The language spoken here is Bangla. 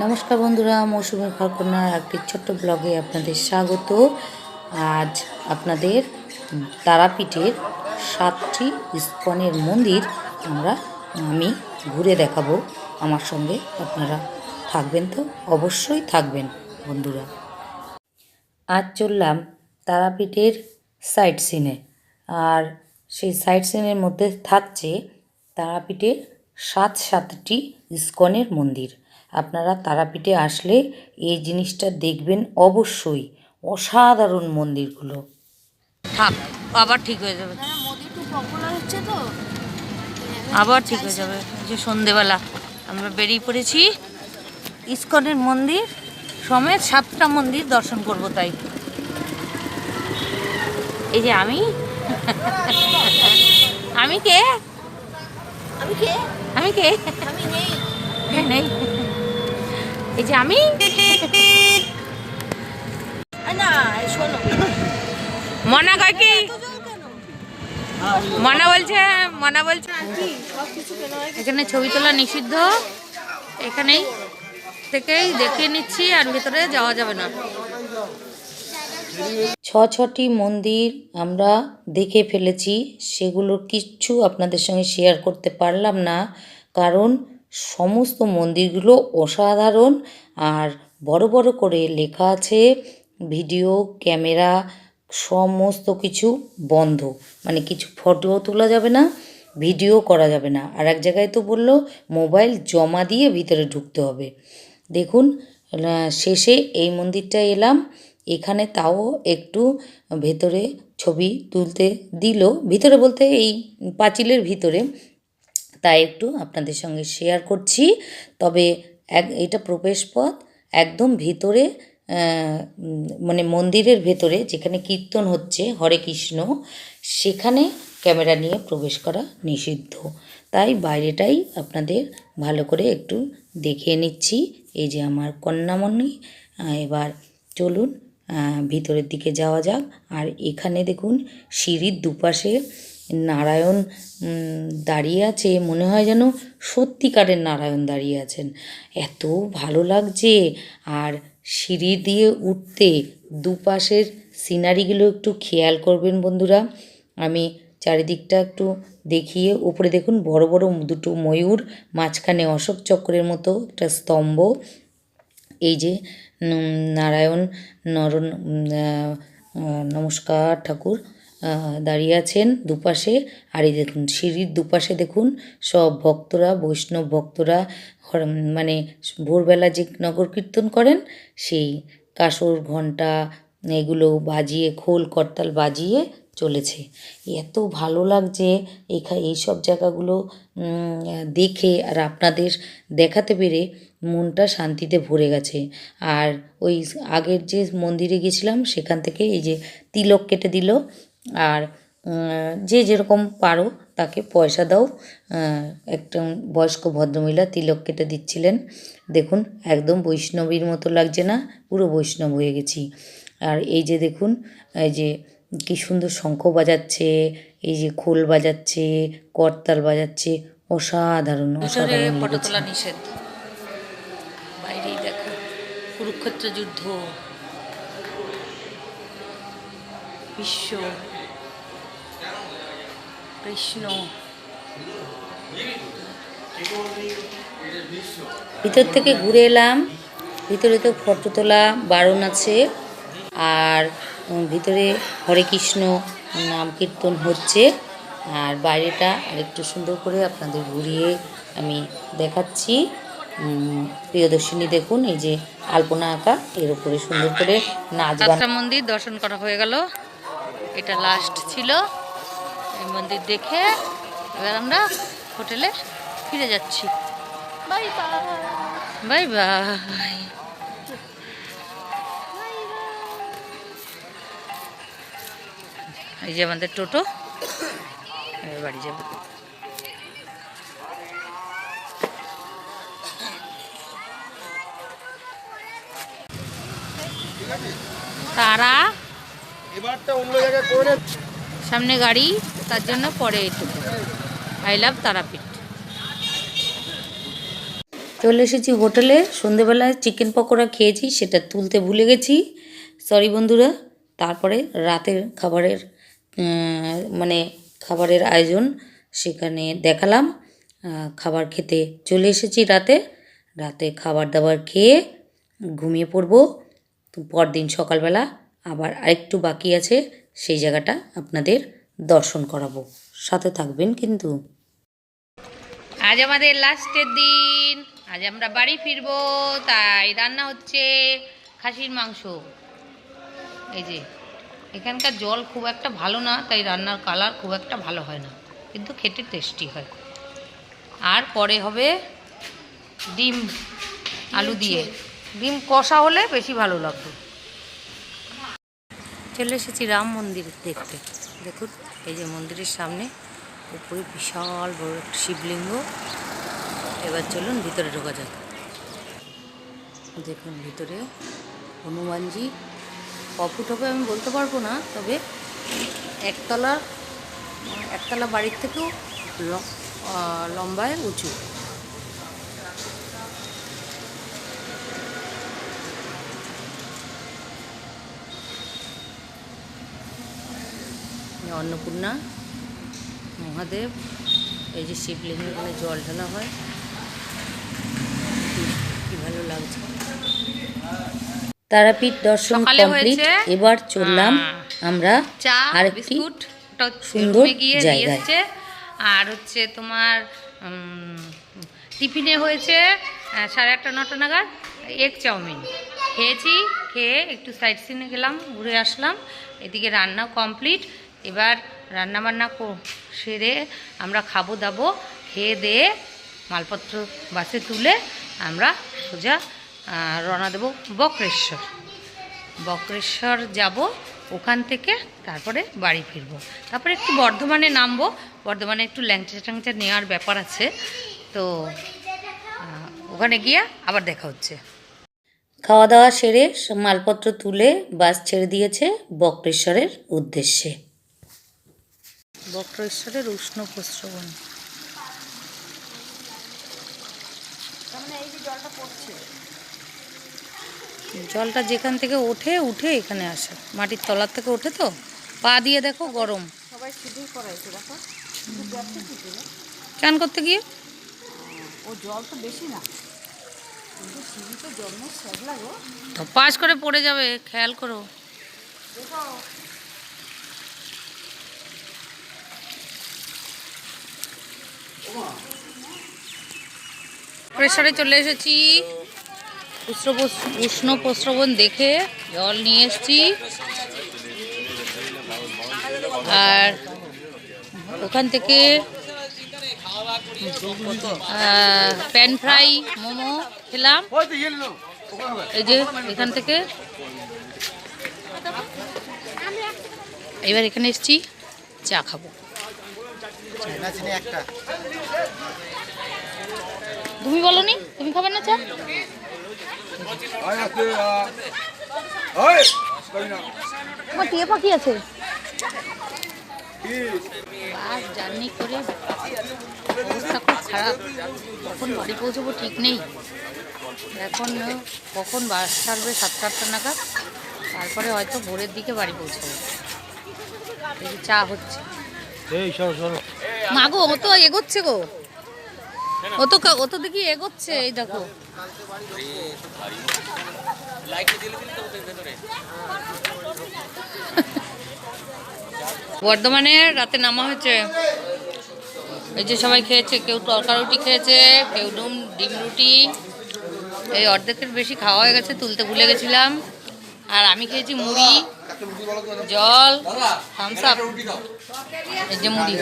নমস্কার বন্ধুরা, মৌসুমী খড়কন্যার একটি ছোট্ট ব্লগে আপনাদের স্বাগত। আজ আপনাদের তারাপীঠের সাতটি ইস্কনের মন্দির আমরা, আমি ঘুরে দেখাবো। আমার সঙ্গে আপনারা থাকবেন তো? অবশ্যই থাকবেন বন্ধুরা। আজ চললাম তারাপীঠের সাইট সিনে। আর সেই সাইট সিনের মধ্যে থাকছে তারাপীঠের সাত সাতটি ইস্কনের মন্দির। আপনারা তারাপীঠে আসলে এই জিনিসটা দেখবেন অবশ্যই। অসাধারণ মন্দিরগুলো। থাক আবার ঠিক হয়ে যাবে। তো। আবার ঠিক হয়ে যাবে। যে সন্ধেবেলা আমরা বেরিয়ে পড়েছি ইস্কনের মন্দির সমেত সাতটা মন্দির দর্শন করব তাই। এই যে আমি। আমি কে? আমি কে? আমি কে? আমি নেই। নেই। এই যে আমি? মনা কয় কি? মনা বলছে মনা বলছে এখানে ছবি তোলা নিষিদ্ধ। এখানেই থেকেই দেখিয়ে নিচ্ছি আর ভেতরে যাওয়া যাবে না। ছ ছটি মন্দির আমরা দেখে ফেলেছি সেগুলোর কিচ্ছু আপনাদের সঙ্গে শেয়ার করতে পারলাম না কারণ সমস্ত মন্দিরগুলো অসাধারণ। আর বড় বড় করে লেখা আছে, ভিডিও, ক্যামেরা, সমস্ত কিছু বন্ধ। মানে কিছু ফটোও তোলা যাবে না, ভিডিও করা যাবে না। আর এক জায়গায় তো বলল, মোবাইল জমা দিয়ে ভিতরে ঢুকতে হবে। দেখুন শেষে এই মন্দিরটায় এলাম। এখানে তাও একটু ভেতরে ছবি তুলতে দিল। ভিতরে বলতে এই পাঁচিলের ভিতরে। তাই একটু আপনাদের সঙ্গে শেয়ার করছি। তবে এক, এটা প্রবেশপথ একদম ভিতরে মানে মন্দিরের ভেতরে যেখানে কীর্তন হচ্ছে, হরে কৃষ্ণ, সেখানে ক্যামেরা নিয়ে প্রবেশ করা নিষিদ্ধ। তাই বাইরেটাই আপনাদের ভালো করে একটু দেখিয়ে নিচ্ছি। এই যে আমার কন্যামণি এবার চলুন ভিতরের দিকে যাওয়া যাক। আর এখানে দেখুন, সিঁড়ির দুপাশে নারায়ণ দাঁড়িয়ে আছে, মনে হয় যেন সত্যিকারের নারায়ণ দাঁড়িয়ে আছেন। এত ভালো লাগছে। আর সিঁড়ি দিয়ে উঠতে দুপাশের সিনারিগুলো একটু খেয়াল করবেন বন্ধুরা। আমি চারিদিকটা একটু দেখিয়ে, উপরে দেখুন বড় বড় দুটো ময়ূর, মাঝখানে অশোক চক্রের মতো একটা স্তম্ভ। এই যে নারায়ণ নরন নমস্কার ঠাকুর। দাঁড়িয়ে আছেন দুপাশে। আর এই দেখুন, সিঁড়ির দুপাশে দেখুন, সব ভক্তরা, বৈষ্ণব ভক্তরা মানে ভোরবেলা যে নগর কীর্তন করেন, সেই কাসর ঘণ্টা, এগুলো বাজিয়ে, খোল করতাল বাজিয়ে চলেছে। এত ভালো লাগছে এখা এইসব জায়গাগুলো দেখে আর আপনাদের দেখাতে পেরে মনটা শান্তিতে ভরে গেছে। আর ওই আগের যে মন্দিরে গেছিলাম, সেখান থেকে এই যে তিলক কেটে দিল আর যে যেরকম পারো তাকে পয়সা দাও। একটা বয়স্ক ভদ্রমহিলা তিলক কেটে দিচ্ছিলেন। দেখুন একদম বৈষ্ণবীর মতো লাগছে না পুরো বৈষ্ণব হয়ে গেছি। আর এই যে দেখুন এই যে কি সুন্দর শঙ্খ বাজাচ্ছে এই যে খোল বাজাচ্ছে করতাল বাজাচ্ছে অসাধারণ অসাধারণ ফটো তোলা নিষেধ। বাইরেই দেখো। কুরুক্ষেত্র যুদ্ধ। বিশ্ব কৃষ্ণ। ভিতর থেকে ঘুরে এলাম ভিতরে তো ফটো তোলা বারণ আছে আর ভিতরে হরে কৃষ্ণ নাম কীর্তন হচ্ছে আর বাইরেটা আরেকটু সুন্দর করে আপনাদের ঘুরিয়ে আমি দেখাচ্ছি। প্রিয়দর্শিনী দেখুন এই যে আলপনা আঁকা এর উপরে সুন্দর করে নাচ মন্দির দর্শন করা হয়ে গেল। এটা লাস্ট ছিল। মন্দির দেখে এবার আমরা হোটেলে ফিরে যাচ্ছি। Bye bye. Bye bye. এই যে আমাদের টোটো এবার বাড়ি যাব। তারা এবারটা অন্য জায়গায় করে সামনে গাড়ি। তার জন্য পরে এটুকু। I love Tarapith. চলে এসেছি হোটেলে। সন্ধেবেলায় চিকেন পকোড়া খেয়েছি, সেটা তুলতে ভুলে গেছি। সরি বন্ধুরা, তারপরে রাতের খাবারের মানে খাবারের আয়োজন সেখানে দেখালাম। খাবার খেতে চলে এসেছি রাতে। রাতে খাবার দাবার খেয়ে ঘুমিয়ে পড়ব। পরদিন সকালবেলা আবার আরেকটু বাকি আছে, সেই জায়গাটা আপনাদের দর্শন করাবো। সাথে থাকবেন কিন্তু। আজ আমাদের লাস্টের দিন। আজ আমরা বাড়ি ফিরবো তাই রান্না হচ্ছে খাসির মাংস। এই যে এখানকার জল খুব একটা ভালো না তাই রান্নার কালার খুব একটা ভালো হয় না কিন্তু খেতে টেস্টি হয়। আর পরে হবে ডিম আলু দিয়ে। ডিম কষা হলে বেশি ভালো লাগবে। চলে এসেছি রাম মন্দির দেখতে। দেখুন, এই যে মন্দিরের সামনে উপরে বিশাল বড় একটা শিবলিঙ্গ। এবার চলুন ভিতরে ঢোকা যাক। দেখুন ভিতরে হনুমানজি। কপুট হবে আমি বলতে পারব না, তবে একতলা একতলা বাড়ির থেকেও লম্বায় উঁচু। অন্নপূর্ণা মহাদেব এই যে শিবলিঙ্গে এখানে জল ঢালা হয়। কি- ভালো লাগছে। তারাপীঠ দর্শন কমপ্লিট এবার চললাম আমরা আরেকটি হচ্ছে সুন্দর জায়গায়। আর হচ্ছে তোমার টিফিনে হয়েছে সাড়ে আটটা নটা নাগাদ এগ চাউমিন। খেয়েছি খেয়ে একটু সাইড সিনে গেলাম ঘুরে আসলাম। এদিকে রান্না কমপ্লিট এবার রান্না বান্না কো- সেরে আমরা খাব দাবো, খেয়ে দিয়ে মালপত্র বাসে তুলে আমরা সোজা রওনা দেবো বক্রেশ্বর। বক্রেশ্বর যাব ওখান থেকে তারপরে বাড়ি ফিরবো। তারপরে একটু বর্ধমানে নামবো, বর্ধমানে একটু ল্যাংচা ট্যাংচা নেওয়ার ব্যাপার আছে। তো ওখানে গিয়ে আবার দেখা হচ্ছে। খাওয়া দাওয়া সেরে মালপত্র তুলে বাস ছেড়ে দিয়েছে বক্রেশ্বরের উদ্দেশ্যে। বক্রেশ্বরের উষ্ণ প্রশ্রবণ জলটা যেখান থেকে ওঠে উঠে এখানে আসে। মাটির তলার থেকে ওঠে তো। পা দিয়ে দেখো গরম। সবাই দেখো। চান করতে গিয়ে? ও জল তো বেশি না। পাশ করে পড়ে যাবে খেয়াল করো। প্রেশারে চলে এসেছি। উষ্ণ প্রস্রবণ দেখে জল নিয়ে এসেছি। আর ওখান থেকে প্যান ফ্রাই মোমো খেলাম। এই যে এখান থেকে। এবার এখানে এসছি, চা খাব। তুমি বলনি? তুমি খাবে না চা? আমার টিয়ে পাখি আছে। বাস জার্নি করে অবস্থা খুব খারাপ। কখন বাড়ি পৌঁছবো ঠিক নেই। এখন কখন বাস ছাড়বে সাতটা আটটা নাগাদ? তারপরে হয়তো ভোরের দিকে বাড়ি পৌঁছাবো। চা হচ্ছে। মাগো ও তো এগোচ্ছে গো। ও তো ও তো দেখি এগোচ্ছে, এই দেখো। বর্ধমানে রাতে নামা হয়েছে। এই যে সবাই খেয়েছে, কেউ তরকা রুটি খেয়েছে, কেউ ডুম ডিম রুটি। এই অর্ধেকের বেশি খাওয়া হয়ে গেছে, তুলতে ভুলে গেছিলাম। আর আমি খেয়েছি মুড়ি, জল থামস আপ এই যে মুড়ি।